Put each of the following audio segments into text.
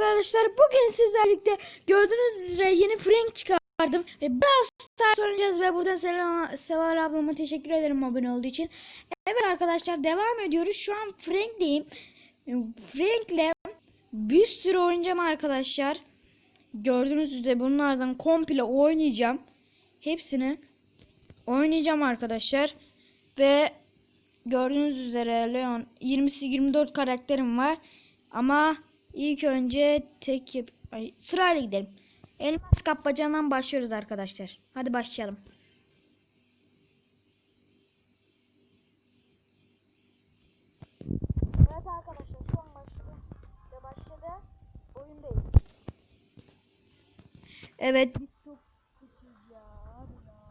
arkadaşlar. Bugün sizlerle gördüğünüz üzere yeni Frank çıkardım. Ve biraz Stars oynayacağız ve buradan Seval, Seval ablama teşekkür ederim abone olduğu için. Evet arkadaşlar devam ediyoruz. Şu an Frank'leyim. Frank'le bir sürü oynayacağım arkadaşlar. Gördüğünüz üzere bunlardan komple oynayacağım. Hepsini oynayacağım arkadaşlar. Ve gördüğünüz üzere Leon 20'si 24 karakterim var. Ama ilk önce tek yap Ay, sırayla gidelim. Elmas kapmacağından başlıyoruz arkadaşlar. Hadi başlayalım. Evet arkadaşlar şu an başladı. Ve başladı. Oyundayız. Evet biz çok kötüyüz ya. Hadi ya.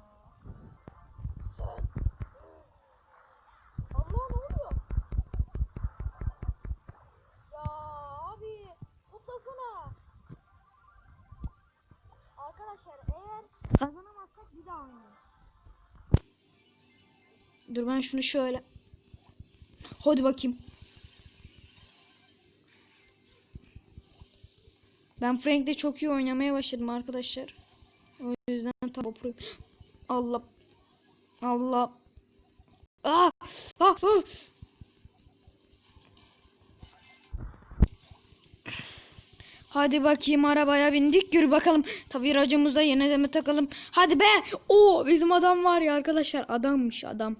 Allah ne oluyor? Ya abi toplasana. Arkadaşlar eğer kazanamazsak bir daha oynayalım. Dur ben şunu şöyle. Hadi bakayım. Ben Frank'te çok iyi oynamaya başladım arkadaşlar. O yüzden tam oturayım. Allah. Allah. Ah! Ah! ah! Hadi bakayım arabaya bindik yürü bakalım. Tabii racımıza yine deme takalım. Hadi be. Oo bizim adam var ya arkadaşlar adammış adam.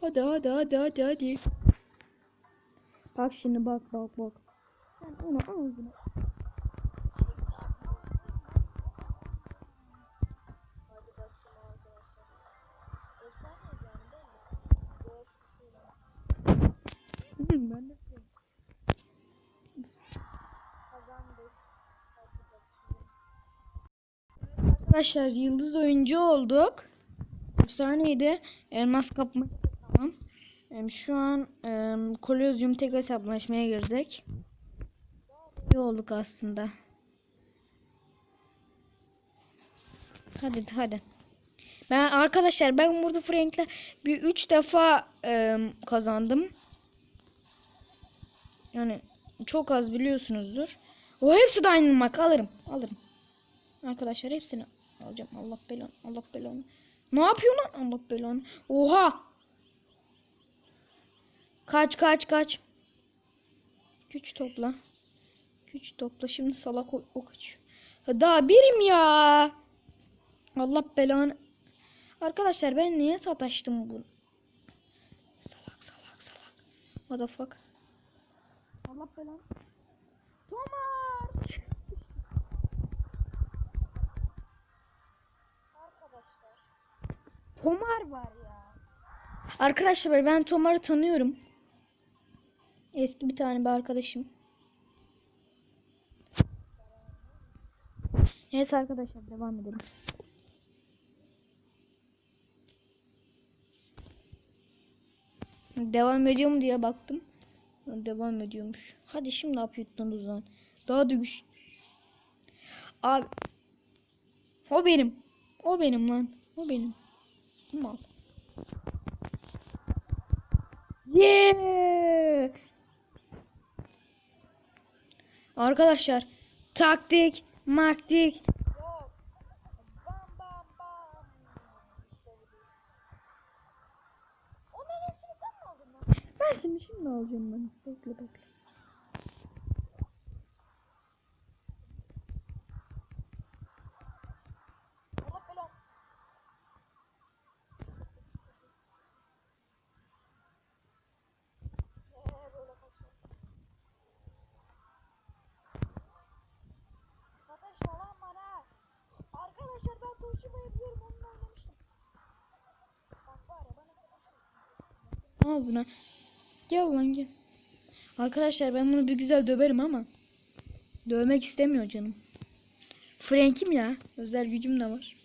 Hadi hadi hadi hadi hadi. Bak şimdi bak bak bak. Sen onu ağzına. Ben de. Arkadaşlar yıldız oyuncu olduk. Efsaneydi. Elmas kapma tamam. Şu an em, Kolezyum tek hesaplaşmaya girdik. İyi olduk aslında. Hadi hadi. Ben arkadaşlar ben burada Frank'le bir üç defa kazandım. Yani çok az biliyorsunuzdur. O hepsi de aynı marka alırım. Alırım. Arkadaşlar hepsini alacağım. Allah belanı. Allah belanı. Ne yapıyor lan? Allah belanı. Oha. Kaç kaç kaç. Güç topla. Güç topla. Şimdi salak o, o kaçıyor. Daha birim ya. Allah belanı. Arkadaşlar ben niye sataştım bunu? Salak salak salak. What? Allah belanı. Tomar. Arkadaşlar. Tomar var ya. Arkadaşlar ben Tomar'ı tanıyorum. Eski bir tane bir arkadaşım. Evet arkadaşlar devam edelim. Devam ediyor mu diye baktım. Devam ediyormuş. Hadi şimdi ne yapıyordunuz lan? Daha da güç. Abi. O benim. O benim lan. O benim. Mal. Yeah! Arkadaşlar taktik, maktik. Ben şimdi şimdi alacağım ben. Bekle bekle. Ağzına. Gel lan gel. Arkadaşlar ben bunu bir güzel döverim ama. Dövmek istemiyor canım. Frank'im ya. Özel gücüm de var.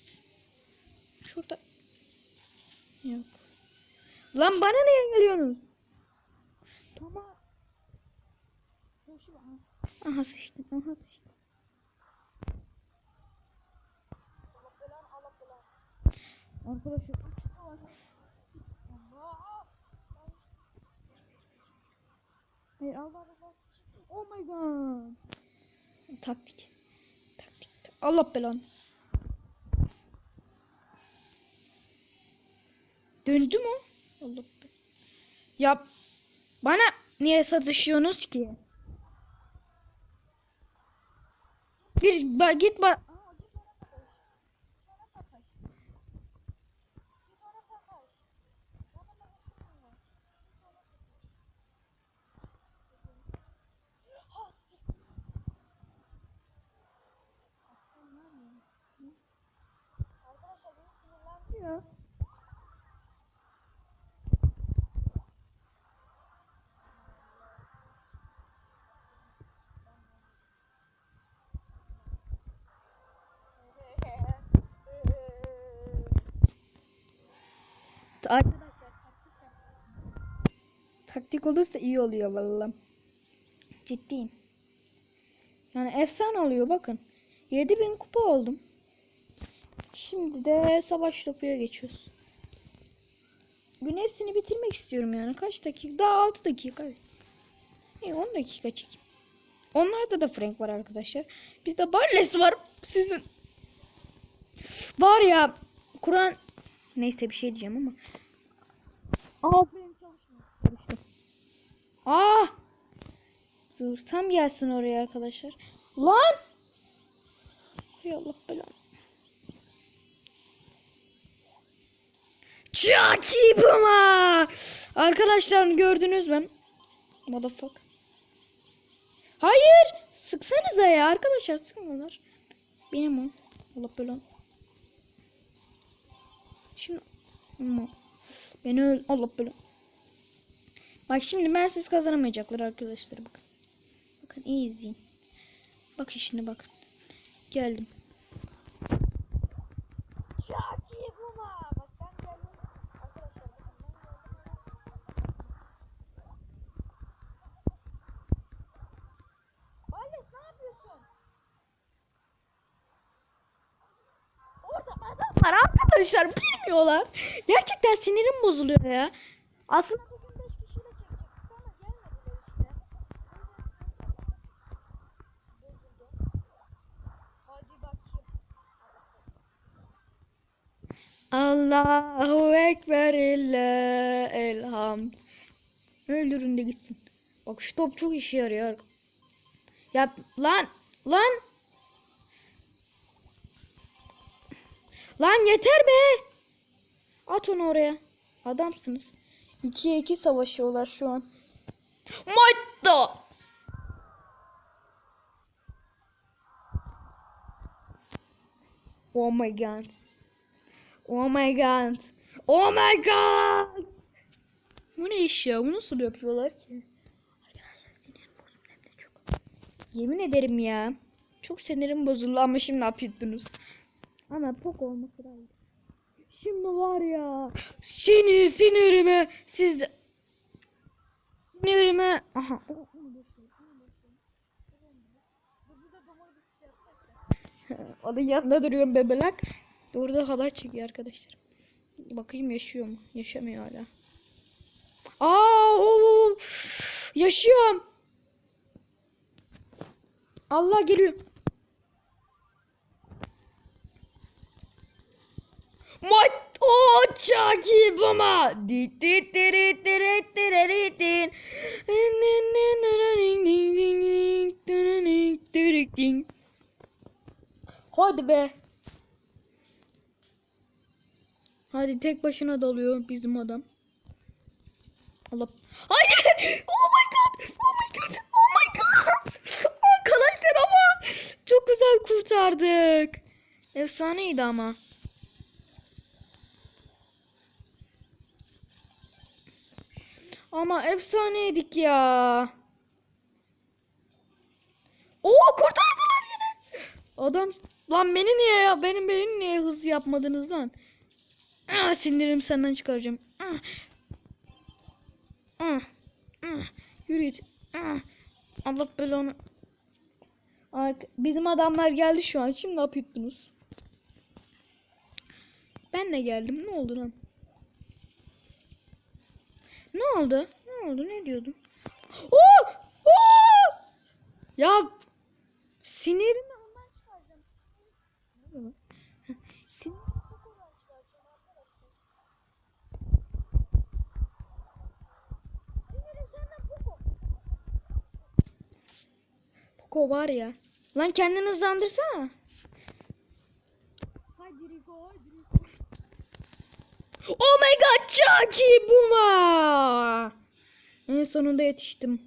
Şurada. Yok. Lan bana niye geliyorsunuz? Tamam. Aha sıçtım. Aha sıçtım. Arkadaşlar Hayır Allah Allah. Oh my god. Taktik. Taktik. Allah belanı. Döndü mü? Allah be. Ya bana niye satışıyorsunuz ki? Bir ba git ba ya. Arkadaşlar taktik olursa iyi oluyor vallahi. Ciddiyim. Yani efsane oluyor bakın. 7000 kupa oldum. Şimdi de savaş topuya geçiyoruz. Gün hepsini bitirmek istiyorum yani. Kaç dakika? Daha 6 dakika. İyi 10 dakika çekeyim. Onlarda da Frank var arkadaşlar. Bizde Barles var. Sizin var ya Kur'an neyse bir şey diyeceğim ama. Aa Frank çalışmıyor. Aa! Dur tam gelsin oraya arkadaşlar. Lan! Hay Allah belanı. İyi Puma. Arkadaşlar gördünüz mü? Motherfuck. Hayır. Sıksanıza ya arkadaşlar sıkmıyorlar. Benim o. Allah belanı. Şimdi ama beni öl Allah belanı. Bak şimdi ben siz kazanamayacaklar arkadaşlar bakın. Bakın iyi izleyin. Bakın şimdi bakın. Geldim. Çok iyi Puma. Bak ben geldim. Arkadaşlar bakın ben geldim. Barles ne yapıyorsun? Var arkadaşlar bilmiyorlar. Gerçekten sinirim bozuluyor ya. Aslında bugün 5 kişiyle çekecektik ama gelmediler işte. Bozuldu. Hadi bakayım. Allahu Ekber illa elham. Öldürün de gitsin. Bak şu top çok işe yarıyor. Ya lan lan. Lan yeter be. At onu oraya. Adamsınız. 2'ye 2 savaşıyorlar şu an. Maçta. Oh my god. Oh my god. Oh my god. Bu ne iş ya? Bu nasıl yapıyorlar ki? Yemin ederim ya. Çok sinirim bozuldu ama şimdi ne yapıyordunuz? Ama pok olması lazım. Şimdi var ya. Seni sinirime siz sinirime aha o da yanında duruyorum bebelek. Orada halay çekiyor arkadaşlar. Bakayım yaşıyor mu? Yaşamıyor hala. Aa, oo, yaşıyorum. Allah geliyor. Di di. Hadi be. Hadi tek başına dalıyor bizim adam. Allah. Hayır. Oh my god. Oh my god. Oh my god. Arkadaşlar ama çok güzel kurtardık. Efsaneydi ama. Ama efsaneydik ya. Oo kurtardılar yine. Adam lan beni niye ya? Benim beni niye hız yapmadınız lan? Ah, sinirim senden çıkaracağım. Ah. Ah. Ah. Yürü git. Ah. Allah belanı. Ark bizim adamlar geldi şu an. Şimdi ne yapıyorsunuz? Ben de geldim. Ne oldu lan? Ne oldu? Ne oldu? Ne diyordun? Oo! Oo! Ya sinirimi ondan? Heh, Sinirimi çok ondan çıkaracağım arkadaşlar. Sinirim senden Poco. Poco var ya. Lan kendini hızlandırsana. Hadi Rico, hadi Rico. Oh my god Chucky Buma. En sonunda yetiştim.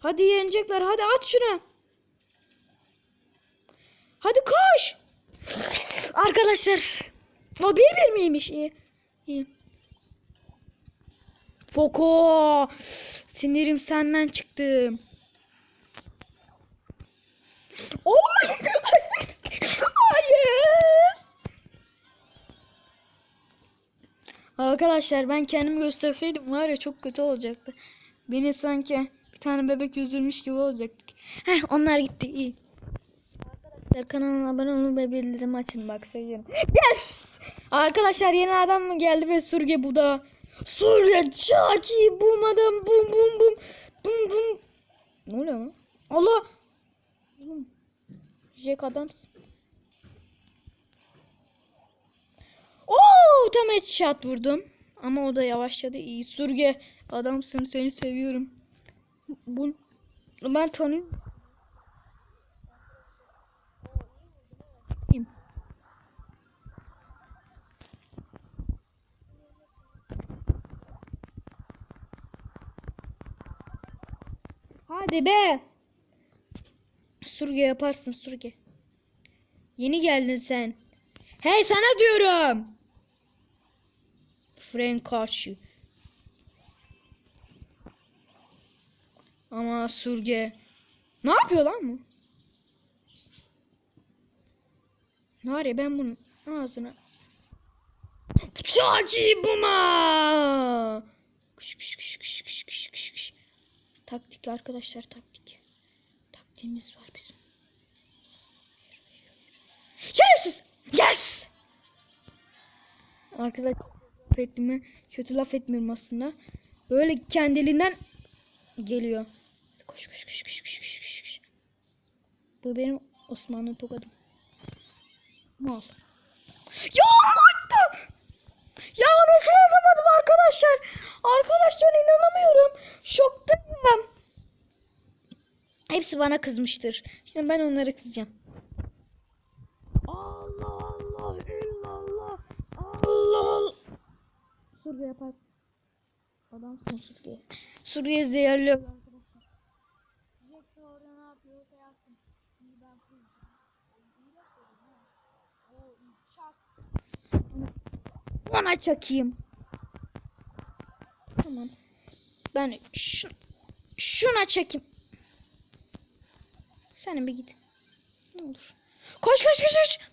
Hadi yenecekler. Hadi at şunu. Hadi koş. Arkadaşlar. O bir bir miymiş? İyi. İyi. Poco. Sinirim senden çıktı. Oy! Hayır. Arkadaşlar ben kendimi gösterseydim var ya çok kötü olacaktı. Beni sanki bir tane bebek üzülmüş gibi olacaktık. Heh, onlar gitti iyi. Arkadaşlar kanalıma abone olun ve bildirim açın bak söylüyorum. Yes! Arkadaşlar yeni adam mı geldi ve Surge bu da. Surge Chucky bum adam bum bum bum bum bum. Ne oluyor lan? Allah! Jack adamsın. Oo tam headshot vurdum. Ama o da yavaşladı. İyi Surge adamsın seni seviyorum. Bu ben tanıyorum. Hadi be. Surge yaparsın Surge. Yeni geldin sen. Hey sana diyorum. Frank karşı. Ama Surge. Ne yapıyor lan bu? Var ya ben bunun ağzına. Çaci buma. Kış kış kış kış kış kış kış. Taktik arkadaşlar taktik. Taktiğimiz var bizim. Şerefsiz. Yes. Arkadaşlar ettiğimi kötü laf etmiyorum aslında. Böyle kendiliğinden geliyor. Koş koş koş koş koş koş koş. Bu benim Osmanlı tokadım. Mal. Ya attı. Ya nasıl atamadım arkadaşlar? Arkadaşlar inanamıyorum. Şoktayım. Hepsi bana kızmıştır. Şimdi ben onlara kızacağım. Suriye yaparsın. Adamsın Suriye. Suriye zehirliyor arkadaşlar. Jack orada ne yapıyorsa yapsın. Şimdi ben Ona çakayım. Tamam. Ben şu, şuna çekeyim. Sen bir git. Ne olur. Koş koş koş koş.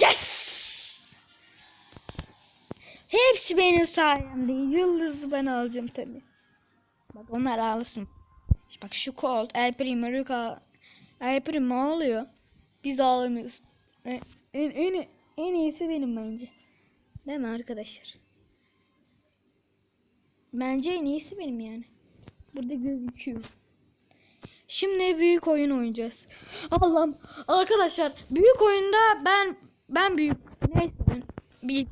Yes! Hepsi benim sayemde. Yıldızı ben alacağım tabi. Bak onlar ağlasın. Bak şu Colt, El Primo, Luka, El Primo ağlıyor. Biz ağlamıyoruz. En, en, en, en iyisi benim bence. Değil mi arkadaşlar? Bence en iyisi benim yani. Burada gözüküyor. Şimdi büyük oyun oynayacağız. Allah'ım arkadaşlar büyük oyunda ben ben büyük neyse ben bir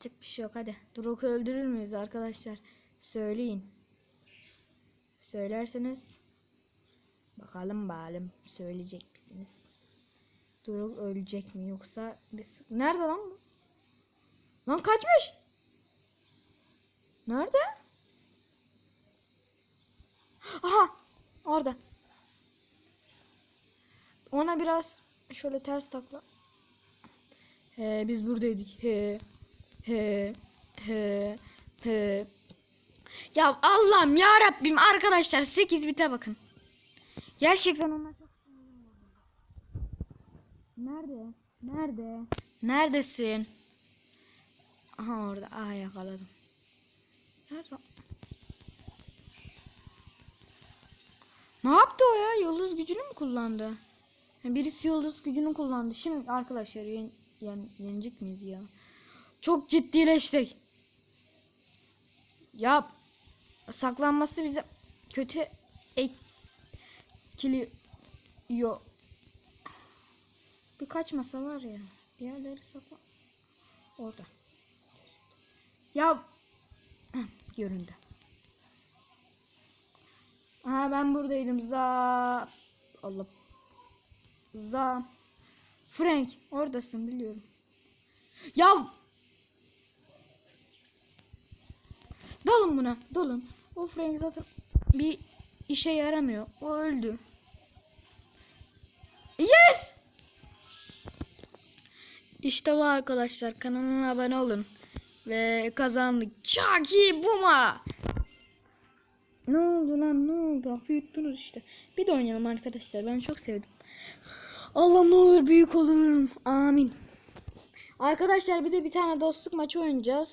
Çık bir şey yok hadi. Droku öldürür müyüz arkadaşlar? Söyleyin. Söylerseniz bakalım bakalım söyleyecek misiniz? Drok ölecek mi yoksa biz nerede lan bu? Lan kaçmış. Nerede? Aha orada. Ona biraz şöyle ters takla. He biz buradaydık. He. He. Ya Allah'ım ya Rabbim arkadaşlar 8 bite bakın. Gerçekten onlar çok. Nerede? Nerede? Neredesin? Aha orada. Aha yakaladım. Nerede? Ne yaptı o ya? Yıldız gücünü mü kullandı? Birisi yıldız gücünü kullandı. Şimdi arkadaşlar yen, yen, yenecek miyiz ya? Çok ciddileştik. Ya saklanması bize kötü etkiliyor. Birkaç masa var ya. Bir sakla. Orada. Ya Heh, göründü. Aha ben buradaydım. Za Allah. Za Frank oradasın biliyorum. Ya Dalın buna. Dalın. O Frank zaten bir işe yaramıyor. O öldü. Yes! İşte bu arkadaşlar. Kanalıma abone olun. Ve kazandık. Çaki Buma. Ne oldu lan ne oldu? Hafif yuttunuz işte. Bir de oynayalım arkadaşlar. Ben çok sevdim. Allah ne olur büyük olurum. Amin. Arkadaşlar bir de bir tane dostluk maçı oynayacağız.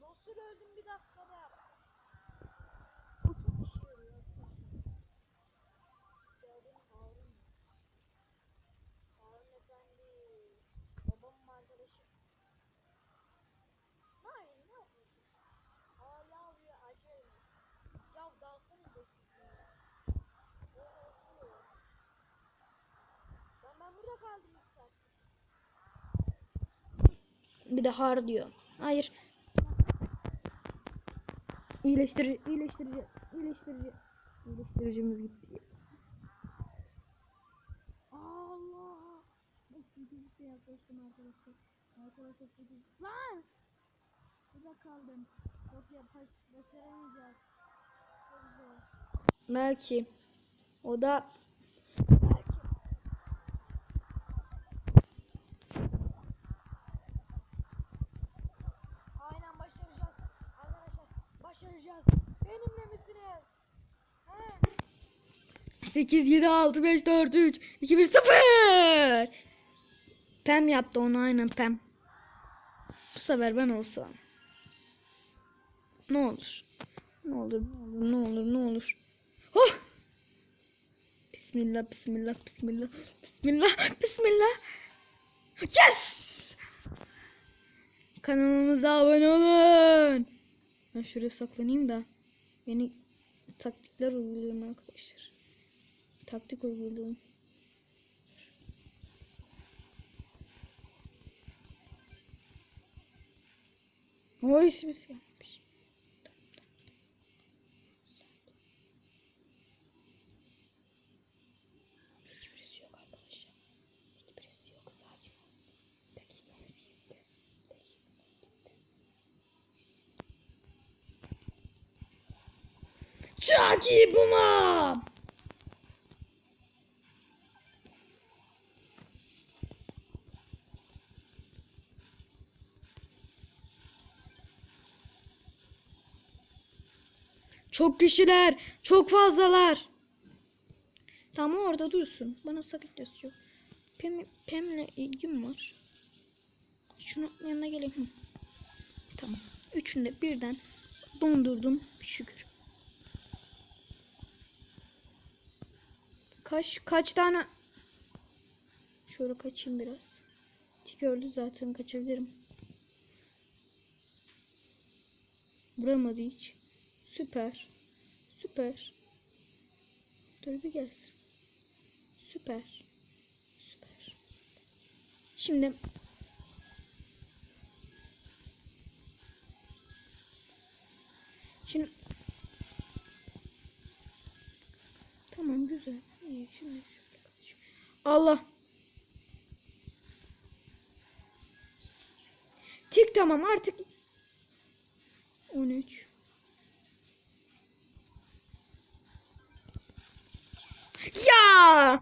Dostur öldüm bir dakikada. Bu çok işe yarıyor. Geldim Harun. Harun efendi. Babamın arkadaşı. Hayır ne yapıyorsun? Hala bir acayip. Ya dalsana dostum ya. O oluyor. Ben, ben burada kaldım iki saat. Bir de har diyor. Hayır. İyileştirici, iyileştirici, iyileştirici. İyileştiricimiz gitti. Allah! Bak bir yaklaştım arkadaşlar. Arkadaşlar sekiz. Lan! Burada kaldım. Yok ya baş, başaramayacağız. Belki. O da belki. Aynen başaracağız. Arkadaşlar başaracağız. Benimle misiniz? He? 8, 7, 6, 5, 4, 3, 2, 1, 0. Pem yaptı onu aynen Pem. Bu sefer ben olsam. Ne olur. Ne olur, ne olur, ne olur, ne olur. Oh! Bismillah, bismillah, bismillah, bismillah, bismillah. Yes! Kanalımıza abone olun. Ben şuraya saklanayım da yeni taktikler uyguluyorum arkadaşlar. Taktik uyguluyorum. O ismisi yapmış. Hiçbirisi yok arkadaşlar. Hiçbirisi yok. Sakin ol. Dakikamiz gitti. Çok iyi Çok kişiler, çok fazlalar. Tamam orada dursun. Bana sakıncası yok. Pem, Pem'le ilgim var. Şunun yanına geleyim. Tamam. Üçünü de birden dondurdum. Şükür. Kaç kaç tane Şöyle kaçayım biraz. Öldü zaten kaçabilirim. Vuramadı hiç. Süper. Süper. Dur bir gelsin. Süper. Süper. Şimdi Şimdi Tamam güzel. İyi şimdi. Allah. Tik tamam artık 13 Ya!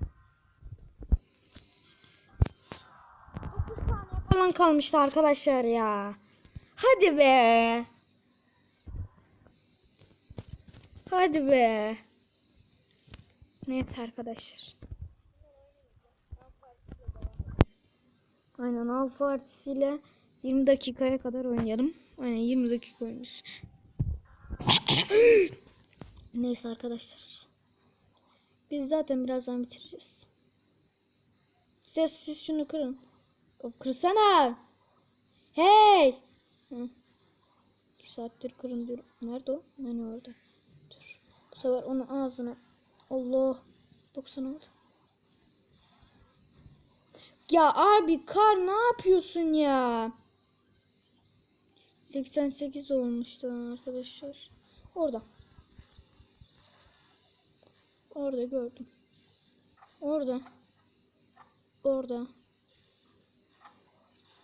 9 saniye falan kalmıştı arkadaşlar ya. Hadi be. Hadi be. Neyse arkadaşlar. Aynen av partisiyle 20 dakikaya kadar oynayalım. Aynen 20 dakika oynuyoruz. Neyse arkadaşlar. Biz zaten birazdan bitireceğiz. Siz, siz şunu kırın. Kırsana. Hey. Hı. Bir saattir kırın diyorum. Nerede o? Hani orada. Dur. Bu sefer onu ağzına. Allah. 90 oldu. Ya abi kar ne yapıyorsun ya? 88 olmuştu arkadaşlar. Orada. Orada gördüm. Orada. Orada.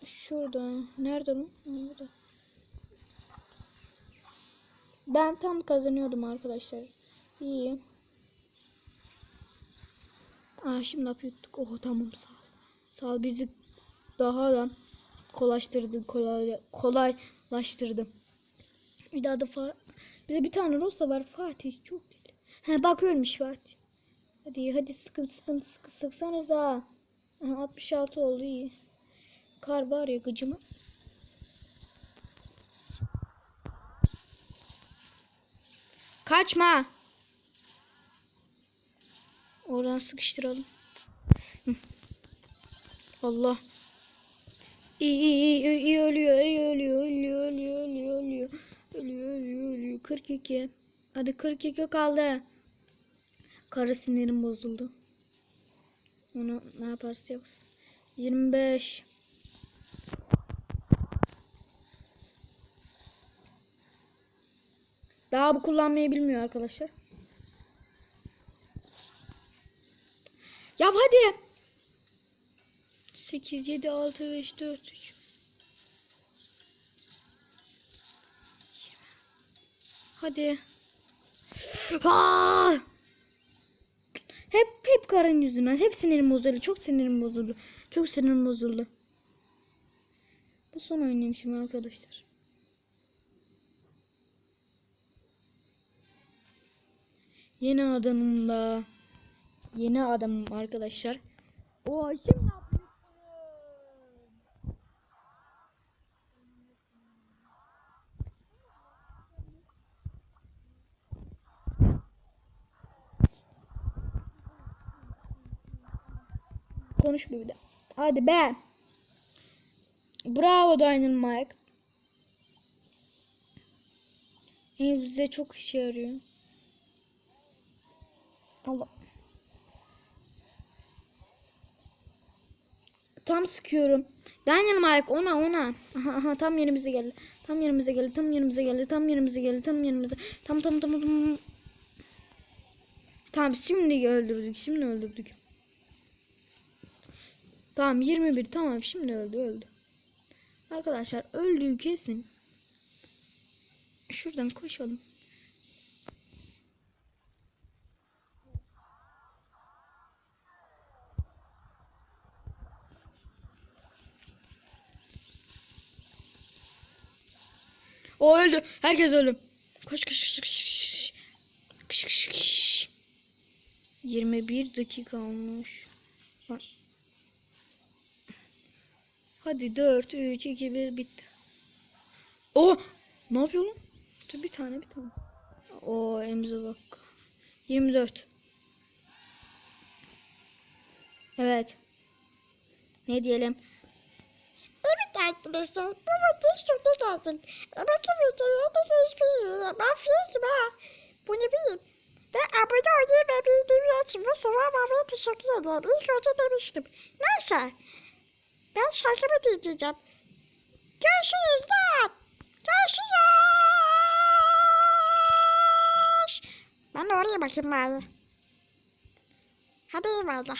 Şurada. Nerede lan? Burada. Ben tam kazanıyordum arkadaşlar. İyi. Aa şimdi hap yuttuk. Oh tamam sağ ol. Sağ ol bizi daha da kolaylaştırdı. Kolay, kolaylaştırdı. Bir daha da bize bir tane Rosa var Fatih çok. He bak ölmüş var. Hadi hadi sıkın sıkın sıkın sıksanız ha. 66 oldu iyi. Kar var ya gıcımı. Kaçma. Oradan sıkıştıralım. Allah. İyi iyi iyi, iyi ölüyor, iyi ölüyor, ölüyor, ölüyor, ölüyor, ölüyor. Ölüyor, ölüyor, ölüyor. 42. Hadi 42 kaldı karı sinirim bozuldu. Onu ne yaparsa yapsın. 25 daha bu kullanmayı bilmiyor arkadaşlar. Yap hadi. 8 7 6 5 4 3 Hadi. Aa! Hep hep karın yüzünden. Hep sinirim bozuldu. Çok sinirim bozuldu. Çok sinirim bozuldu. Bu son oynayayım şimdi arkadaşlar. Yeni adamımla. Yeni adamım arkadaşlar. O şimdi Konuşma bir de. Hadi be. Bravo Dynamite. Ee, bize çok işe yarıyor. Allah. Tam sıkıyorum. Dynamite ona ona. Aha, aha tam yerimize geldi. Tam yerimize geldi. Tam yerimize geldi. Tam yerimize geldi. Tam yerimize. Tam tam tam tam. Tamam şimdi öldürdük. Şimdi öldürdük. Tamam 21 tamam şimdi öldü öldü. Arkadaşlar öldüğü kesin. Şuradan koşalım. O öldü. Herkes öldü. Koş koş koş koş. koş. Kış, kış. 21 dakika olmuş. Bak. Hadi 4, 3, 2, 1 bitti. Oh! Ne yapıyor lan? Dur bir tane bir tane. O emze bak. 24. Evet. Ne diyelim? Evet arkadaşlar, bu videoyu şimdi geldim. Ama bu videoya da geçmeyin. Ben fiyatım ha. Bunu bilin. Ve abone olmayı ve bildiğimi açın ve selam vermeye teşekkür ederim. İlk önce demiştim. Neyse. Ben şarkımı dinleyeceğim. Görüşürüz lan. Görüşürüz. Ben de oraya bakayım bari. Hadi eyvallah.